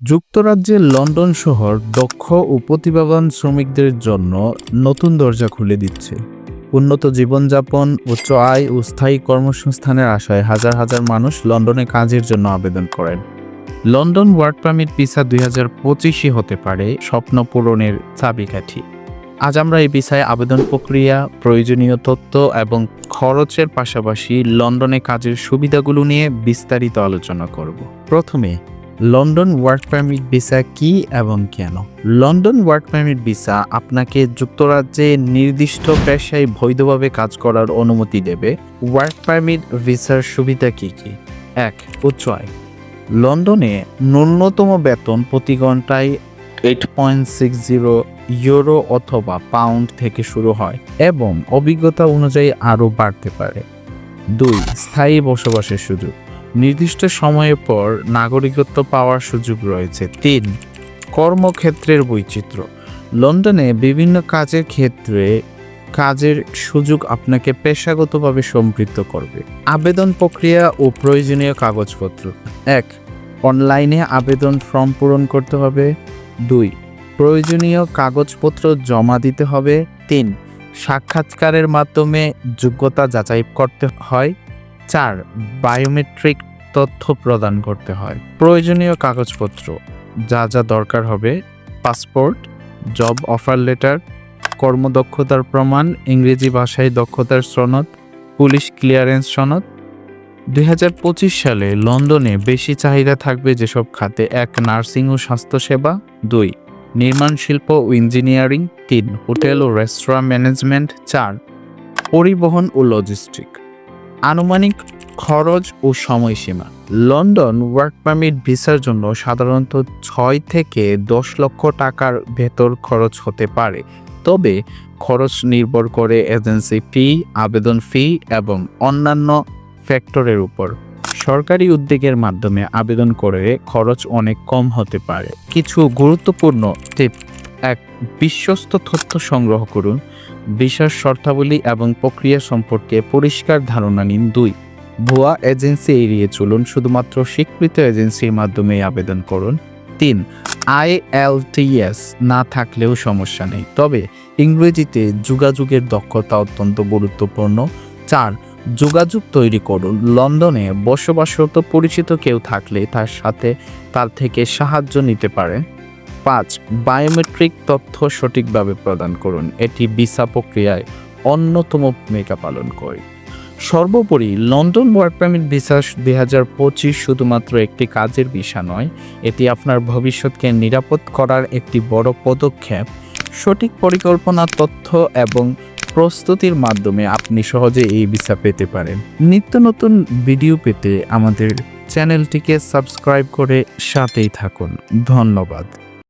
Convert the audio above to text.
যুক্তরাজ্যের লন্ডন শহর দক্ষ ও প্রতিভাবান শ্রমিকদের জন্য নতুন দরজা খুলে দিচ্ছে। উন্নত জীবনযাপন উচ্চ আয় ও স্থায়ী কর্মসংস্থানের আশায় হাজার হাজার মানুষ লন্ডনে কাজের জন্য আবেদন করেন। লন্ডন ওয়ার্ক পারমিট ভিসা দুই হাজার পঁচিশই হতে পারে স্বপ্ন পূরণের চাবিকাঠি। আজ আমরা এই ভিসায় আবেদন প্রক্রিয়া, প্রয়োজনীয় তথ্য এবং খরচের পাশাপাশি লন্ডনে কাজের সুবিধাগুলো নিয়ে বিস্তারিত আলোচনা করব। প্রথমে লন্ডন ওয়ার্ক পারমিট ভিসা কি এবং কেন? লন্ডন ওয়ার্ক পারমিট ভিসা আপনাকে যুক্তরাজ্যে নির্দিষ্ট পেশায় বৈধভাবে কাজ করার অনুমতি দেবে। ওয়ার্ক পারমিট ভিসার সুবিধা কি কি? এক, উচ্চ আয়। লন্ডনে ন্যূনতম বেতন প্রতি ঘন্টায় eight point six zero euro অথবা পাউন্ড থেকে শুরু হয় এবং অভিজ্ঞতা অনুযায়ী আরও বাড়তে পারে। দুই, স্থায়ী বসবাসের সুযোগ। নির্দিষ্ট সময়ের পর নাগরিকত্ব পাওয়ার সুযোগ রয়েছে। তিন, কর্মক্ষেত্রের বৈচিত্র্য। লন্ডনে বিভিন্ন কাজের ক্ষেত্রে কাজের সুযোগ আপনাকে পেশাগতভাবে সম্পৃক্ত করবে। আবেদন প্রক্রিয়া ও প্রয়োজনীয় কাগজপত্র। এক, অনলাইনে আবেদন ফর্ম পূরণ করতে হবে। দুই, প্রয়োজনীয় কাগজপত্র জমা দিতে হবে। তিন, সাক্ষাৎকারের মাধ্যমে যোগ্যতা যাচাই করতে হয়। চার বায়োমেট্রিক তথ্য প্রদান করতে হয়। প্রয়োজনীয় কাগজপত্র, যা যা দরকার হবে পাসপোর্ট জব অফার লেটার কর্মদক্ষতার প্রমাণ, ইংরেজি ভাষায় দক্ষতার সনদ পুলিশ ক্লিয়ারেন্স সনদ। দু হাজার পঁচিশ সালে লন্ডনে বেশি চাহিদা থাকবে যেসব খাতে এক, নার্সিং ও স্বাস্থ্যসেবা। দুই, নির্মাণ শিল্প ও ইঞ্জিনিয়ারিং। তিন, হোটেল ও রেস্তোরাঁ ম্যানেজমেন্ট। চার, পরিবহন ও লজিস্টিক আনুমানিক খরচ ও সময়সীমা। লন্ডন ওয়ার্ক পারমিট ভিসার জন্য সাধারণত ছয় থেকে দশ লক্ষ টাকার ভেতর খরচ হতে পারে। তবে খরচ নির্ভর করে এজেন্সি ফি, আবেদন ফি এবং অন্যান্য ফ্যাক্টরের উপর। সরকারি উদ্যোগের মাধ্যমে আবেদন করে খরচ অনেক কম হতে পারে। কিছু গুরুত্বপূর্ণ টিপ এক বিশ্বস্ত তথ্য সংগ্রহ করুন বিশেষ শর্তাবলী এবং প্রক্রিয়া সম্পর্কে পরিষ্কার ধারণা নিন দুই। ভুয়া এজেন্সি এড়িয়ে চলুন, শুধুমাত্র স্বীকৃত এজেন্সির মাধ্যমে আবেদন করুন। তিন, আই আইএলটিএস না থাকলেও সমস্যা নেই। তবে ইংরেজিতে যোগাযোগের দক্ষতা অত্যন্ত গুরুত্বপূর্ণ। চার, যোগাযোগ তৈরি করুন। লন্ডনে বসবাসরত পরিচিত কেউ থাকলে তার সাথে তার থেকে সাহায্য নিতে পারেন পাঁচ বায়োমেট্রিক তথ্য সঠিকভাবে প্রদান করুন। এটি ভিসা প্রক্রিয়ায় অন্যতম ভূমিকা পালন করে। সর্বোপরি, লন্ডন ওয়ার্ক পারমিট ভিসা দুই হাজার পঁচিশ শুধুমাত্র একটি কাজের ভিসা নয়, এটি আপনার ভবিষ্যৎকে নিরাপদ করার একটি বড় পদক্ষেপ। সঠিক পরিকল্পনা, তথ্য এবং প্রস্তুতির মাধ্যমে আপনি সহজে এই ভিসা পেতে পারেন। নিত্য নতুন ভিডিও পেতে আমাদের চ্যানেলটিকে সাবস্ক্রাইব করে সাথেই থাকুন। ধন্যবাদ।